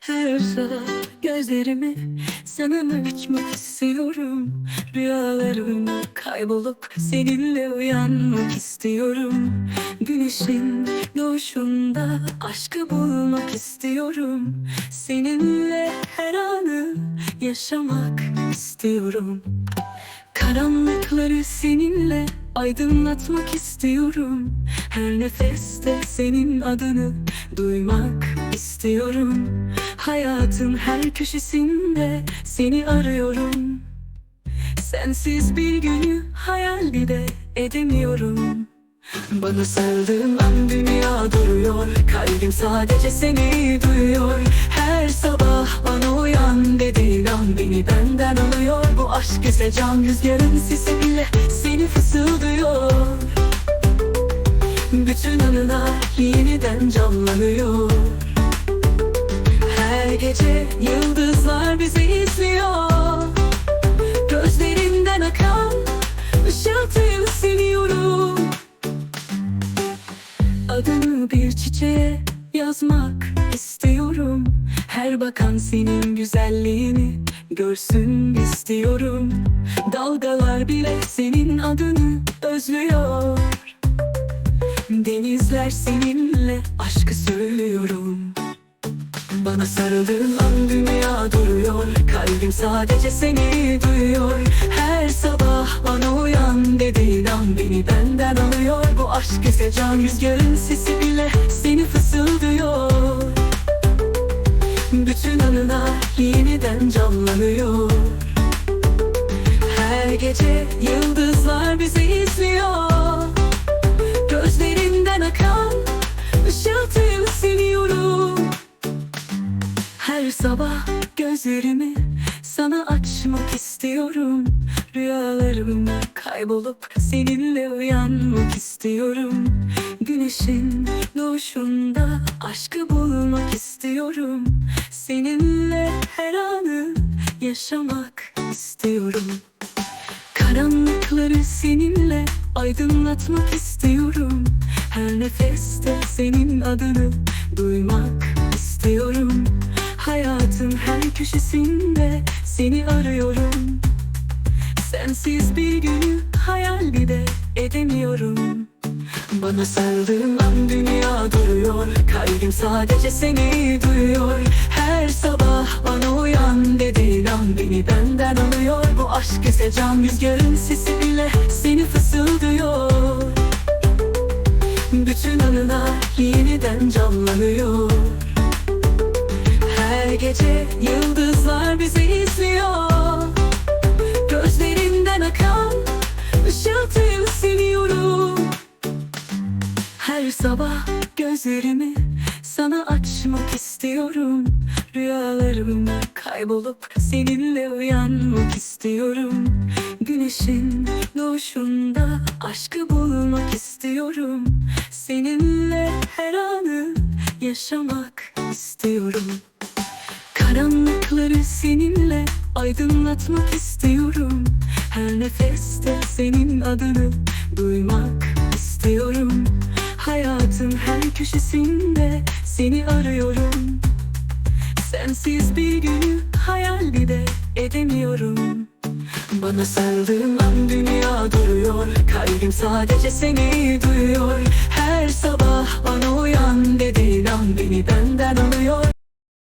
Her sabah gözlerimi sana açmak istiyorum. Rüyalarımda kaybolup seninle uyanmak istiyorum. Güneşin doğuşunda aşkı bulmak istiyorum. Seninle her anı yaşamak istiyorum. Karanlıkları seninle aydınlatmak istiyorum. Her nefeste senin adını duymak istiyorum Hayatın her köşesinde seni arıyorum. Sensiz bir günü hayal bile edemiyorum. Bana sarıldığın an dünya duruyor. Kalbim sadece seni duyuyor. Her sabah bana uyan dediğin an Beni benden alıyor. Bu aşk ise can rüzgarın sesi Seni fısıldıyor. Bütün anılar yeniden canlanıyor gece yıldızlar bizi izliyor. Gözlerinden akan ışıltıyı seviyorum. Adını bir çiçeğe yazmak istiyorum. Her bakan senin güzelliğini görsün istiyorum. Dalgalar bile senin adını özlüyor. Denizler seninle aşkı söylüyorum bana sarıldığın an dünya duruyor. Kalbim sadece seni duyuyor. Her sabah bana uyan dediğin an Beni benden alıyor. Bu aşk ise can rüzgarın sesi bile Seni fısıldıyor. Bütün anılar yeniden canlanıyor. Her gece yıldızlar bizi izliyor her sabah gözlerimi sana açmak istiyorum. Rüyalarımda kaybolup seninle uyanmak istiyorum. Güneşin doğuşunda aşkı bulmak istiyorum. Seninle her anı yaşamak istiyorum. Karanlıkları seninle aydınlatmak istiyorum. Her nefeste senin adını duymak istiyorum köşesinde seni arıyorum. Sensiz bir günü hayal bile edemiyorum. Bana sarıldığın an dünya duruyor Kalbim sadece seni duyuyor. Her sabah bana uyan dediğin an Beni benden alıyor. Bu aşk ise can rüzgarın sesi bile Seni fısıldıyor. Bütün anılar yeniden canlanıyor her gece yıldızlar bizi izliyor. Gözlerinden akan ışıltıyı seviyorum. Her sabah gözlerimi sana açmak istiyorum. Rüyalarımda kaybolup seninle uyanmak istiyorum. Güneşin doğuşunda aşkı bulmak istiyorum. Seninle her anı yaşamak istiyorum Karanlıkları seninle aydınlatmak istiyorum. Her nefeste senin adını duymak istiyorum. Hayatın her köşesinde seni arıyorum. Sensiz bir günü hayal bile edemiyorum. Bana sarıldığın an dünya duruyor. Kalbim sadece seni duyuyor. Her sabah bana uyan dediğin an Beni benden alıyor